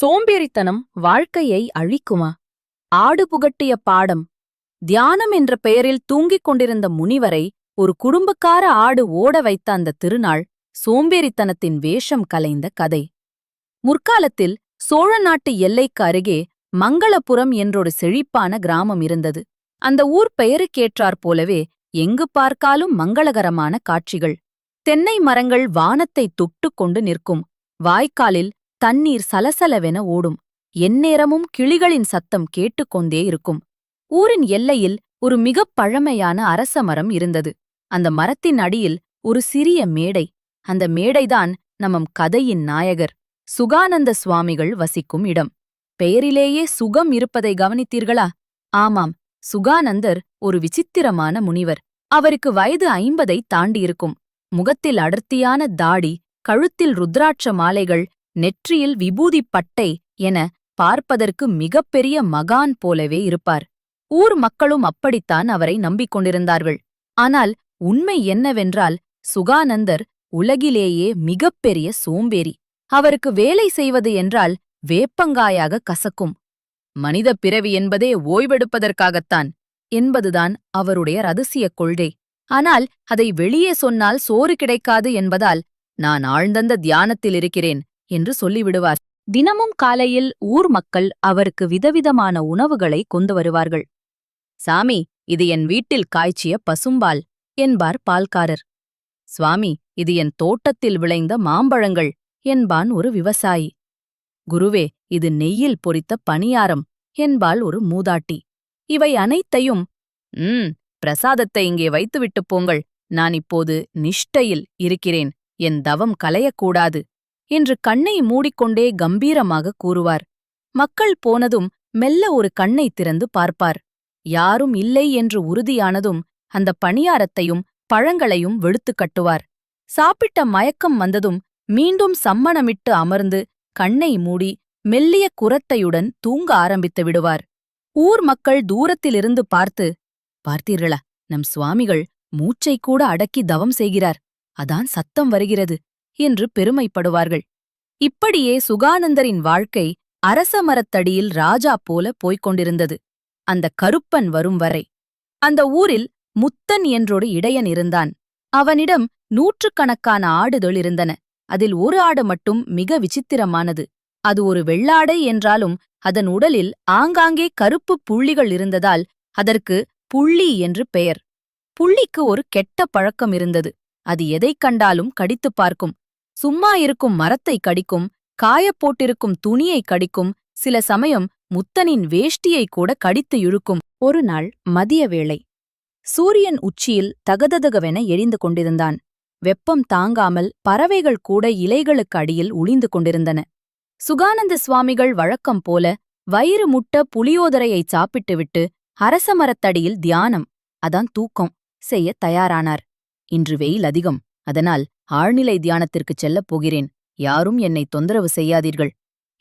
சோம்பேறித்தனம் வாழ்க்கையை அழிக்குமா? ஆடு புகட்டிய பாடம். தியானம் என்ற பெயரில் தூங்கிக் கொண்டிருந்த முனிவரை ஒரு குடும்பக்கார ஆடு ஓட வைத்த அந்த திருநாள் சோம்பேறித்தனத்தின் வேஷம் கலைந்த கதை. முற்காலத்தில் சோழ நாட்டு எல்லைக்கு அருகே மங்களபுரம் என்றொரு செழிப்பான கிராமம் இருந்தது. அந்த ஊர் பெயருக்கேற்றாற் போலவே எங்கு பார்க்காலும் மங்களகரமான காட்சிகள். தென்னை மரங்கள் வானத்தை தொட்டு கொண்டு நிற்கும். வாய்க்காலில் தண்ணீர் சலசலவென ஓடும். எந்நேரமும் கிளிகளின் சத்தம் கேட்டுக்கொண்டே இருக்கும். ஊரின் எல்லையில் ஒரு மிகப் பழமையான அரச மரம் இருந்தது. அந்த மரத்தின் அடியில் ஒரு சிறிய மேடை. அந்த மேடைதான் நமம் கதையின் நாயகர் சுகானந்த சுவாமிகள் வசிக்கும் இடம். பெயரிலேயே சுகம் இருப்பதை கவனித்தீர்களா? ஆமாம் சுகானந்தர் ஒரு விசித்திரமான முனிவர். அவருக்கு வயது ஐம்பதை தாண்டியிருக்கும். முகத்தில் அடர்த்தியான தாடி கழுத்தில் ருத்ராட்ச மாலைகள் நெற்றியில் விபூதி பட்டை என பார்ப்பதற்கு மிகப்பெரிய மகான் போலவே இருப்பார். ஊர் மக்களும் அப்படித்தான் அவரை நம்பிக்கொண்டிருந்தார்கள். ஆனால் உண்மை என்னவென்றால் சுகானந்தர் உலகிலேயே மிகப்பெரிய சோம்பேறி. அவருக்கு வேலை செய்வது என்றால் வேப்பங்காயாக கசக்கும். மனித பிறவி என்பதே ஓய்வெடுப்பதற்காகத்தான் என்பதுதான் அவருடைய ரகசிய கொள்கை. ஆனால் அதை வெளியே சொன்னால் சோறு கிடைக்காது என்பதால் நான் ஆழ்ந்தந்த தியானத்தில் இருக்கிறேன். என்று சொல்லிவிடுவார். தினமும் காலையில் ஊர் மக்கள் அவருக்கு விதவிதமான உணவுகளை கொண்டு வருவார்கள். சாமி இது என் வீட்டில் காய்ச்சிய பசும்பால் என்பார் பால்காரர். சுவாமி இது என் தோட்டத்தில் விளைந்த மாம்பழங்கள் என்பான் ஒரு விவசாயி. குருவே இது நெய்யில் பொரித்த பணியாரம் என்பாள் ஒரு மூதாட்டி. இவை அனைத்தையும் ம் பிரசாதத்தை இங்கே வைத்துவிட்டுப் போங்கள் நான் இப்போது நிஷ்டையில் இருக்கிறேன் என் தவம் கலையக்கூடாது என்று கண்ணை மூடிக்கொண்டே கம்பீரமாக கூறுவார். மக்கள் போனதும் மெல்ல ஒரு கண்ணை திறந்து பார்ப்பார். யாரும் இல்லை என்று உறுதியானதும் அந்த பணியாரத்தையும் பழங்களையும் வெளுத்துக் கட்டுவார். சாப்பிட்ட மயக்கம் வந்ததும் மீண்டும் சம்மணமிட்டு அமர்ந்து கண்ணை மூடி மெல்லிய குரட்டையுடன் தூங்க ஆரம்பித்து விடுவார். ஊர் மக்கள் தூரத்திலிருந்து பார்த்து பார்த்தீர்களா நம் சுவாமிகள் மூச்சை கூட அடக்கி தவம் செய்கிறார். அதான் சத்தம் வருகிறது. என்று பெருமைப்படுவார்கள். இப்படியே சுகானந்தரின் வாழ்க்கை அரச மரத்தடியில் ராஜா போல போய்க் கொண்டிருந்தது. அந்த கருப்பன் வரும் வரை. அந்த ஊரில் முத்தன் என்றொரு இடையன் இருந்தான். அவனிடம் நூற்றுக்கணக்கான ஆடுகள் இருந்தன. அதில் ஒரு ஆடு மட்டும் மிக விசித்திரமானது. அது ஒரு வெள்ளாடை என்றாலும் அதன் உடலில் ஆங்காங்கே கருப்பு புள்ளிகள் இருந்ததால் அதற்கு புள்ளி என்று பெயர். புள்ளிக்கு ஒரு கெட்ட பழக்கம் இருந்தது. அது எதைக் கண்டாலும் கடித்துப் பார்க்கும். சும்மா இருக்கும் மரத்தை கடிக்கும் காயப் போட்டிருக்கும் துணியை கடிக்கும் சில சமயம் முத்தனின் வேஷ்டியை கூட கடித்து இழுக்கும். ஒரு நாள் மதிய வேளை. சூரியன் உச்சியில் தகததகவென எரிந்து கொண்டிருந்தான். வெப்பம் தாங்காமல் பறவைகள் கூட இலைகளுக்கு அடியில் உளிந்து கொண்டிருந்தன. சுகானந்த சுவாமிகள் வழக்கம் போல வயிறு முட்ட புளியோதரையை சாப்பிட்டுவிட்டு அரச மரத்தடியில் தியானம் அதான் தூக்கம் செய்ய தயாரானார். இன்று வெயில் அதிகம். அதனால் ஆழ்நிலை தியானத்திற்குச் செல்லப் போகிறேன். யாரும் என்னை தொந்தரவு செய்யாதீர்கள்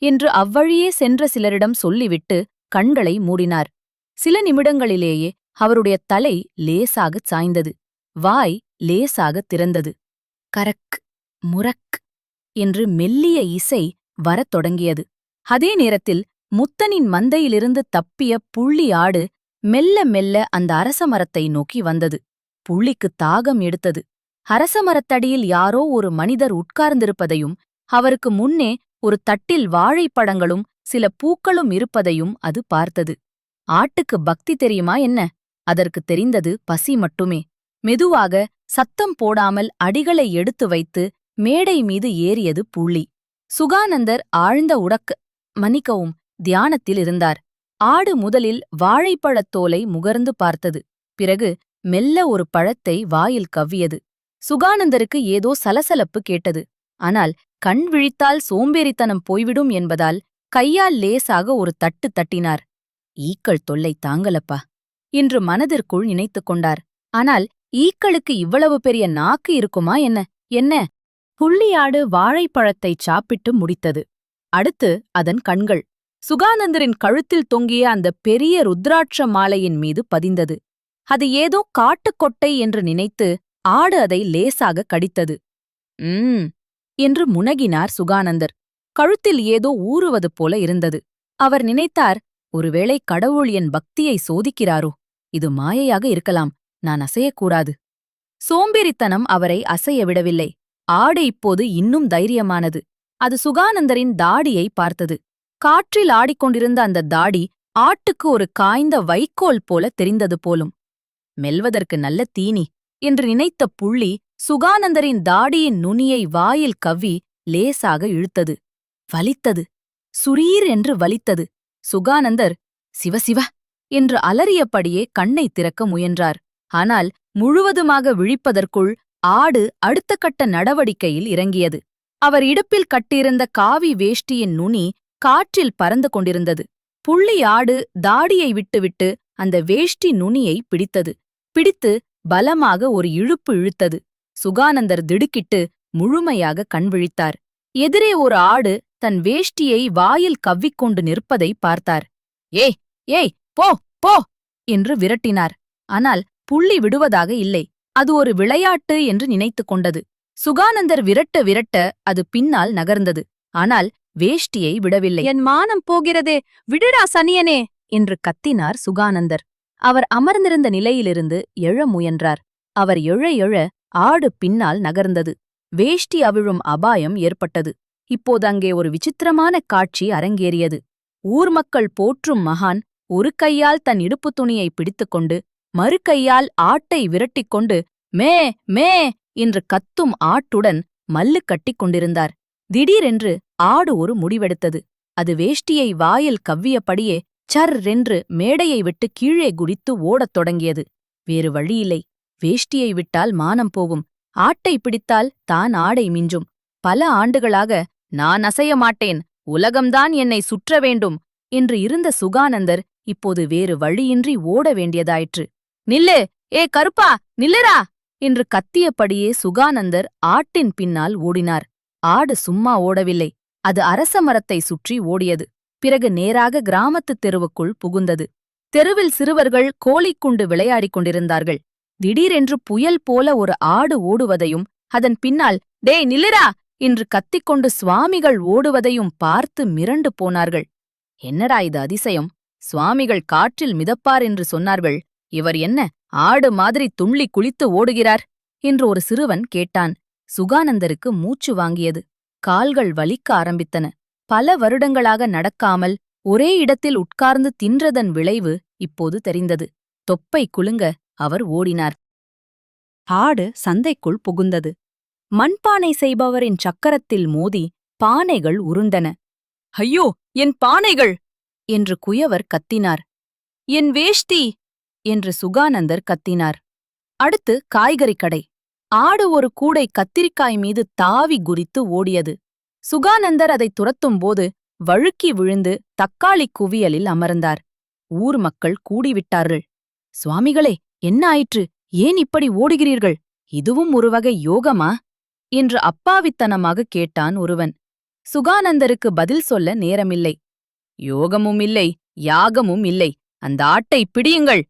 என்று அவ்வழியே சென்ற சிலரிடம் சொல்லிவிட்டு கண்களை மூடினார். சில நிமிடங்களிலேயே அவருடைய தலை லேசாகச் சாய்ந்தது. வாய் லேசாகத் திறந்தது. கரக் முரக் என்று மெல்லிய இசை வரத் தொடங்கியது. அதே நேரத்தில் முத்தனின் மந்தையிலிருந்து தப்பிய புள்ளி ஆடு மெல்ல மெல்ல அந்த அரச மரத்தை நோக்கி வந்தது. புள்ளிக்கு தாகம் எடுத்தது. அரச மரத்தடியில் யாரோ ஒரு மனிதர் உட்கார்ந்திருப்பதையும் அவருக்கு முன்னே ஒரு தட்டில் வாழைப்பழங்களும் சில பூக்களும் இருப்பதையும் அது பார்த்தது. ஆட்டுக்கு பக்தி தெரியுமா என்ன? அதற்கு தெரிந்தது பசி மட்டுமே. மெதுவாக சத்தம் போடாமல் அடிகளை எடுத்து வைத்து மேடை மீது ஏறியது புள்ளி. சுகானந்தர் ஆழ்ந்த உடக்க மன்னிக்கவும் தியானத்தில் இருந்தார். ஆடு முதலில் வாழைப்பழத் தோலை முகர்ந்து பார்த்தது. பிறகு மெல்ல ஒரு பழத்தை வாயில் கவ்வியது. சுகானந்தருக்கு ஏதோ சலசலப்பு கேட்டது. ஆனால் கண் விழித்தால் சோம்பேறித்தனம் போய்விடும் என்பதால் கையால் லேசாக ஒரு தட்டு தட்டினார். ஈக்கள் தொல்லை தாங்கலப்பா என்று மனதிற்குள் நினைத்துக் கொண்டார். ஆனால் ஈக்களுக்கு இவ்வளவு பெரிய நாக்கு இருக்குமா என்ன? என்ன? புள்ளியாடு வாழைப்பழத்தைச் சாப்பிட்டு முடித்தது. அடுத்து அதன் கண்கள். சுகானந்தரின் கழுத்தில் தொங்கிய அந்த பெரிய ருத்ராட்ச மாலையின் மீது பதிந்தது. அது ஏதோ காட்டுக்கொட்டை என்று நினைத்து ஆடு அதை லேசாக கடித்தது. ம் என்று முனகினார் சுகானந்தர். கழுத்தில் ஏதோ ஊறுவது போல இருந்தது. அவர் நினைத்தார் ஒருவேளை கடவுள் என் பக்தியை சோதிக்கிறாரோ. இது மாயையாக இருக்கலாம். நான் அசையக்கூடாது. சோம்பேறித்தனம் அவரை அசைய விடவில்லை. ஆடு இப்போது இன்னும் தைரியமானது. அது சுகானந்தரின் தாடியை பார்த்தது. காற்றில் ஆடிக்கொண்டிருந்த அந்த தாடி ஆட்டுக்கு ஒரு காய்ந்த வைக்கோல் போல தெரிந்தது போலும். மெல்வதற்கு நல்ல தீனி. என்று நினைத்த புள்ளி சுகானந்தரின் தாடியின் நுனியை வாயில் கவ்வி லேசாக இழுத்தது. வலித்தது. சுரீர் என்று வலித்தது. சுகானந்தர் சிவசிவ என்று அலறியபடியே கண்ணை திறக்க முயன்றார். ஆனால் முழுவதுமாக விழிப்பதற்குள் ஆடு அடுத்த கட்ட நடவடிக்கையில் இறங்கியது. அவர் இடுப்பில் கட்டியிருந்த காவி வேஷ்டியின் நுனி காற்றில் பறந்து கொண்டிருந்தது. புள்ளி ஆடு தாடியை விட்டுவிட்டு அந்த வேஷ்டி நுனியை பிடித்தது. பிடித்து பலமாக ஒரு இழுப்பு இழுத்தது. சுகானந்தர் திடுக்கிட்டு முழுமையாக கண்விழித்தார் எதிரே ஒரு ஆடு தன் வேஷ்டியை வாயில் கவ்விக்கொண்டு நிற்பதை பார்த்தார். ஏய் ஏய் போ போ என்று விரட்டினார். ஆனால் புள்ளி விடுவதாக இல்லை. அது ஒரு விளையாட்டு என்று நினைத்துக் கொண்டது. சுகானந்தர் விரட்ட விரட்ட அது பின்னால் நகர்ந்தது. ஆனால் வேஷ்டியை விடவில்லை. என் மானம் போகிறதே. விடுடா சனியனே என்று கத்தினார் சுகானந்தர். அவர் அமர்ந்திருந்த நிலையிலிருந்து எழ முயன்றார். அவர் எழ எழ ஆடு பின்னால் நகர்ந்தது. வேஷ்டி அவிழும் அபாயம் ஏற்பட்டது. இப்போது அங்கே ஒரு விசித்திரமான காட்சி அரங்கேறியது. ஊர் மக்கள் போற்றும் மகான் ஒரு கையால் தன் இடுப்புத் துணியை பிடித்துக்கொண்டு மறு கையால் ஆட்டை விரட்டிக்கொண்டு மே மே என்று கத்தும் ஆட்டுடன் மல்லு கட்டிக் கொண்டிருந்தார். திடீரென்று ஆடு ஒரு முடிவெடுத்தது. அது வேஷ்டியை வாயில் கவ்வியபடியே சர் ரென்று மேடையை விட்டு கீழே குதித்து ஓடத் தொடங்கியது. வேறு வழியில்லை. வேஷ்டியை விட்டால் மானம் போகும். ஆட்டை பிடித்தால் தான் ஆடை மிஞ்சும். பல ஆண்டுகளாக நான் அசைய மாட்டேன். உலகம்தான் என்னை சுற்ற வேண்டும் என்று இருந்த சுகானந்தர் இப்போது வேறு வழியின்றி ஓட வேண்டியதாயிற்று. நில்லு! ஏ கருப்பா! நில்லுரா என்று கத்தியபடியே சுகானந்தர் ஆட்டின் பின்னால் ஓடினார். ஆடு சும்மா ஓடவில்லை. அது அரச மரத்தை சுற்றி ஓடியது. பிறகு நேராக கிராமத்துத் தெருவுக்குள் புகுந்தது. தெருவில் சிறுவர்கள் கோழிக்குண்டு விளையாடிக் கொண்டிருந்தார்கள். திடீரென்று புயல் போல ஒரு ஆடு ஓடுவதையும் அதன் பின்னால் டேய் நில்லுரா என்று கத்திக்கொண்டு சுவாமிகள் ஓடுவதையும் பார்த்து மிரண்டு போனார்கள். என்னடா இது அதிசயம்? சுவாமிகள் காற்றில் மிதப்பார் என்று சொன்னார்கள். இவர் என்ன ஆடு மாதிரி துள்ளி குளித்து ஓடுகிறார்? என்று ஒரு சிறுவன் கேட்டான். சுகானந்தருக்கு மூச்சு வாங்கியது. கால்கள் வலிக்க ஆரம்பித்தன. பல வருடங்களாக நடக்காமல் ஒரே இடத்தில் உட்கார்ந்து தின்றதன் விளைவு இப்போது தெரிந்தது. தொப்பை குலுங்க அவர் ஓடினார். ஆடு சந்தைக்குள் புகுந்தது. மண்பானை செய்பவரின் சக்கரத்தில் மோதி பானைகள் உருண்டன. ஐயோ என் பானைகள்! என்று குயவர் கத்தினார். என் வேஷ்டி! என்று சுகானந்தர் கத்தினார். அடுத்து காய்கறி கடை. ஆடு ஒரு கூடை கத்திரிக்காய் மீது தாவி குறித்து ஓடியது. சுகானந்தர் அதை துரத்தும்போது வழுக்கி விழுந்து தக்காளி குவியலில் அமர்ந்தார். ஊர் மக்கள் கூடிவிட்டார்கள். சுவாமிகளே என்ன ஆயிற்று? ஏன் இப்படி ஓடுகிறீர்கள்? இதுவும் ஒருவகை யோகமா? என்று அப்பாவித்தனமாக கேட்டான் ஒருவன். சுகானந்தருக்கு பதில் சொல்ல நேரமில்லை. யோகமும் இல்லை யாகமும் இல்லை. அந்த ஆட்டை பிடியுங்கள்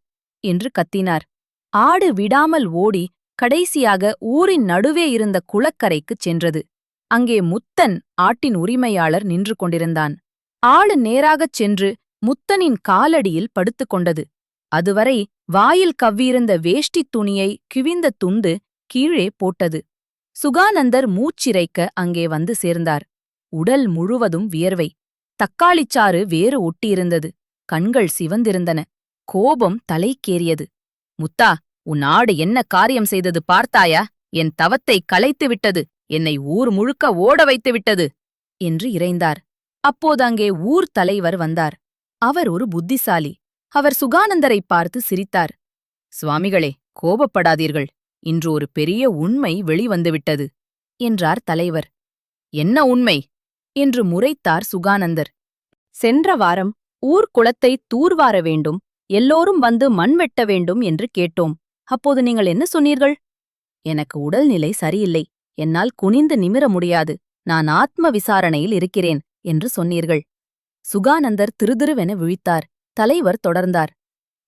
என்று கத்தினார். ஆடு விடாமல் ஓடி கடைசியாக ஊரின் நடுவே இருந்த குளக்கரைக்குச் சென்றது. அங்கே முத்தன் ஆட்டின் உரிமையாளர் நின்று கொண்டிருந்தான். ஆளு நேராகச் சென்று முத்தனின் காலடியில் படுத்துக் கொண்டது. அதுவரை வாயில் கவ்வியிருந்த வேஷ்டித் துணியை கிழிந்த துண்டு கீழே போட்டது. சுகானந்தர் மூச்சிரைக்க அங்கே வந்து சேர்ந்தார். உடல் முழுவதும் வியர்வை. தக்காளிச்சாறு வேறு ஒட்டியிருந்தது. கண்கள் சிவந்திருந்தன. கோபம் தலைக்கேறியது. முத்தா உன் ஆடு என்ன காரியம் செய்தது பார்த்தாயா? என் தவத்தை கலைத்து விட்டது என்னை ஊர் முழுக்க ஓட வைத்து விட்டது என்று இறைந்தார். அப்போது அங்கே ஊர் தலைவர் வந்தார். அவர் ஒரு புத்திசாலி. அவர் சுகானந்தரை பார்த்து சிரித்தார். சுவாமிகளே கோபப்படாதீர்கள். இன்று ஒரு பெரிய உண்மை வெளிவந்துவிட்டது என்றார் தலைவர். என்ன உண்மை? என்று முறைத்தார் சுகானந்தர். சென்ற வாரம் ஊர் குளத்தை தூர்வார வேண்டும். எல்லோரும் வந்து மண் வெட்ட வேண்டும் என்று கேட்டோம். அப்போது நீங்கள் என்ன சொன்னீர்கள்? எனக்கு உடல்நிலை சரியில்லை. என்னால் குனிந்து நிமிர முடியாது. நான் ஆத்ம விசாரணையில் இருக்கிறேன் என்று சொன்னீர்கள். சுகானந்தர் திருதிருவென விழித்தார். தலைவர் தொடர்ந்தார்.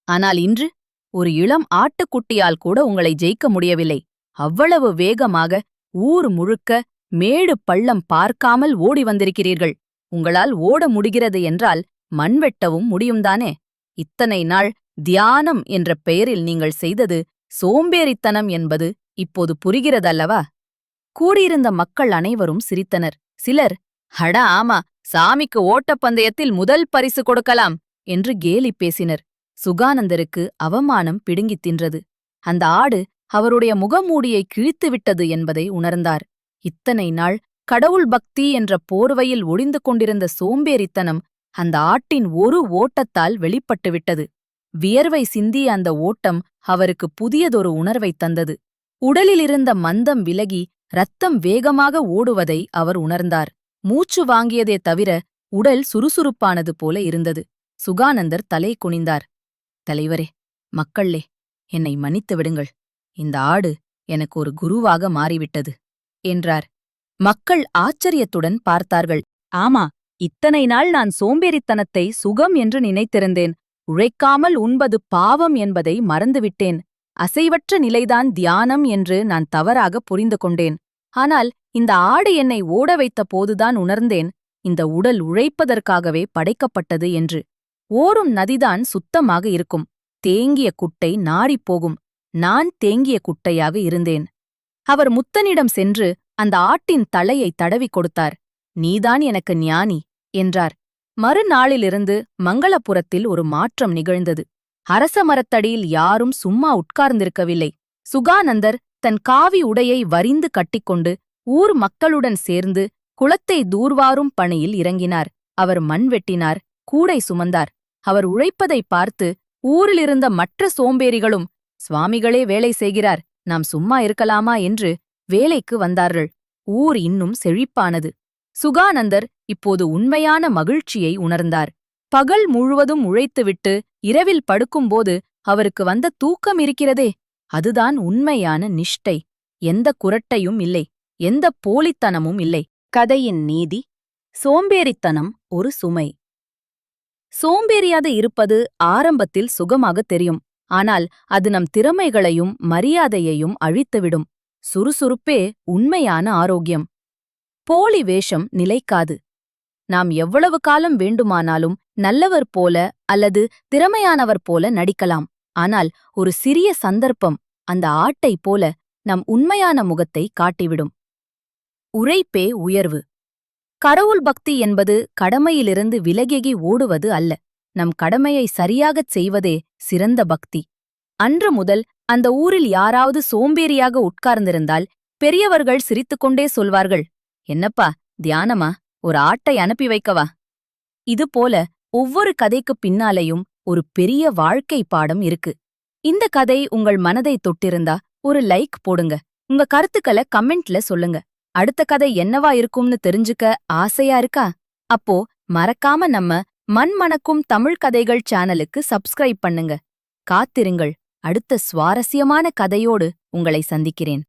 ஆனால் இன்று ஒரு இளம் ஆட்டுக்குட்டியால் கூட உங்களை ஜெயிக்க முடியவில்லை. அவ்வளவு வேகமாக ஊர் முழுக்க மேடு பள்ளம் பார்க்காமல் ஓடி வந்திருக்கிறீர்கள். உங்களால் ஓட முடிகிறது என்றால் மண் வெட்டவும் முடியும்தானே? இத்தனை நாள் தியானம் என்ற பெயரில் நீங்கள் செய்தது சோம்பேறித்தனம் என்பது இப்போது புரிகிறதல்லவா? கூடியிருந்த மக்கள் அனைவரும் சிரித்தனர். சிலர் ஹட ஆமா சாமிக்கு ஓட்டப்பந்தயத்தில் முதல் பரிசு கொடுக்கலாம் என்று கேலி பேசினர். சுகானந்தருக்கு அவமானம் பிடுங்கித் தின்றது. அந்த ஆடு அவருடைய முகமூடியை கிழித்துவிட்டது என்பதை உணர்ந்தார். இத்தனை நாள் கடவுள் பக்தி என்ற போர்வையில் ஒளிந்து கொண்டிருந்த சோம்பேறித்தனம் அந்த ஆட்டின் ஒரு ஓட்டத்தால் வெளிப்பட்டுவிட்டது வியர்வை சிந்திய அந்த ஓட்டம் அவருக்கு புதியதொரு உணர்வைத் தந்தது. உடலிலிருந்த மந்தம் விலகி ரத்தம் வேகமாக ஓடுவதை அவர் உணர்ந்தார். மூச்சு வாங்கியதே தவிர உடல் சுறுசுறுப்பானது போல இருந்தது. சுகானந்தர் தலை குனிந்தார். தலைவரே மக்களே என்னை மன்னித்து விடுங்கள். இந்த ஆடு எனக்கு ஒரு குருவாக மாறிவிட்டது என்றார். மக்கள் ஆச்சரியத்துடன் பார்த்தார்கள். ஆமா இத்தனை நாள் நான் சோம்பேறித்தனத்தை சுகம் என்று நினைத்திருந்தேன். உழைக்காமல் உண்பது பாவம் என்பதை மறந்துவிட்டேன். அசைவற்ற நிலைதான் தியானம் என்று நான் தவறாக புரிந்து கொண்டேன். ஆனால் இந்த ஆடு என்னை ஓட வைத்த போதுதான் உணர்ந்தேன். இந்த உடல் உழைப்பதற்காகவே படைக்கப்பட்டது என்று. ஓரும் நதிதான் சுத்தமாக இருக்கும். தேங்கிய குட்டை நாறிப்போகும் நான் தேங்கிய குட்டையாக இருந்தேன். அவர் முத்தனிடம் சென்று அந்த ஆட்டின் தலையை தடவிக் கொடுத்தார். நீதான் எனக்கு ஞானி என்றார். மறுநாளிலிருந்து மங்களபுரத்தில் ஒரு மாற்றம் நிகழ்ந்தது. அரச மரத்தடியில் யாரும் சும்மா உட்கார்ந்திருக்கவில்லை. சுகானந்தர் தன் காவி உடையை வரிந்து கட்டிக்கொண்டு ஊர் மக்களுடன் சேர்ந்து குளத்தை தூர்வாரும் பணியில் இறங்கினார். அவர் மண் வெட்டினார் கூடை சுமந்தார். அவர் உழைப்பதை பார்த்து ஊரிலிருந்த மற்ற சோம்பேறிகளும் சுவாமிகளே வேலை செய்கிறார் நாம் சும்மா இருக்கலாமா? என்று வேலைக்கு வந்தார்கள். ஊர் இன்னும் செழிப்பானது. சுகானந்தர் இப்போது உண்மையான மகிழ்ச்சியை உணர்ந்தார். பகல் முழுவதும் உழைத்துவிட்டு இரவில் படுக்கும்போது அவருக்கு வந்த தூக்கம் இருக்கிறதே. அதுதான் உண்மையான நிஷ்டை. எந்த குரட்டையும் இல்லை. எந்த போலித்தனமும் இல்லை. கதையின் நீதி. சோம்பேறித்தனம் ஒரு சுமை. சோம்பேறியாக இருப்பது ஆரம்பத்தில் சுகமாக தெரியும். ஆனால் அது நம் திறமைகளையும் மரியாதையையும் அழித்துவிடும். சுறுசுறுப்பே உண்மையான ஆரோக்கியம். போலி வேஷம் நிலைக்காது. நாம் எவ்வளவு காலம் வேண்டுமானாலும் நல்லவர் போல அல்லது திறமையானவர் போல நடிக்கலாம். ஆனால் ஒரு சிறிய சந்தர்ப்பம் அந்த ஆட்டை போல நம் உண்மையான முகத்தை காட்டிவிடும். உழைப்பே உயர்வு. கடவுள் பக்தி என்பது கடமையிலிருந்து விலகி ஓடுவது அல்ல. நம் கடமையை சரியாகச் செய்வதே சிறந்த பக்தி. அன்று முதல் அந்த ஊரில் யாராவது சோம்பேறியாக உட்கார்ந்திருந்தால் பெரியவர்கள் சிரித்துக்கொண்டே சொல்வார்கள் என்னப்பா தியானமா? ஒரு ஆட்டை அனுப்பி வைக்கவா? இதுபோல ஒவ்வொரு கதைக்குப் பின்னாலேயும் ஒரு பெரிய வாழ்க்கை பாடம் இருக்கு. இந்த கதை உங்கள் மனதை தொட்டிருந்தா ஒரு லைக் போடுங்க. உங்க கருத்துக்களை கமெண்ட்ல சொல்லுங்க. அடுத்த கதை என்னவா இருக்கும்னு தெரிஞ்சுக்க ஆசையா இருக்கா? அப்போ மறக்காம நம்ம மண்மணக்கும் தமிழ் கதைகள் சேனலுக்கு சப்ஸ்கிரைப் பண்ணுங்க. காத்திருங்கள். அடுத்த சுவாரஸ்யமான கதையோடு உங்களை சந்திக்கிறேன்.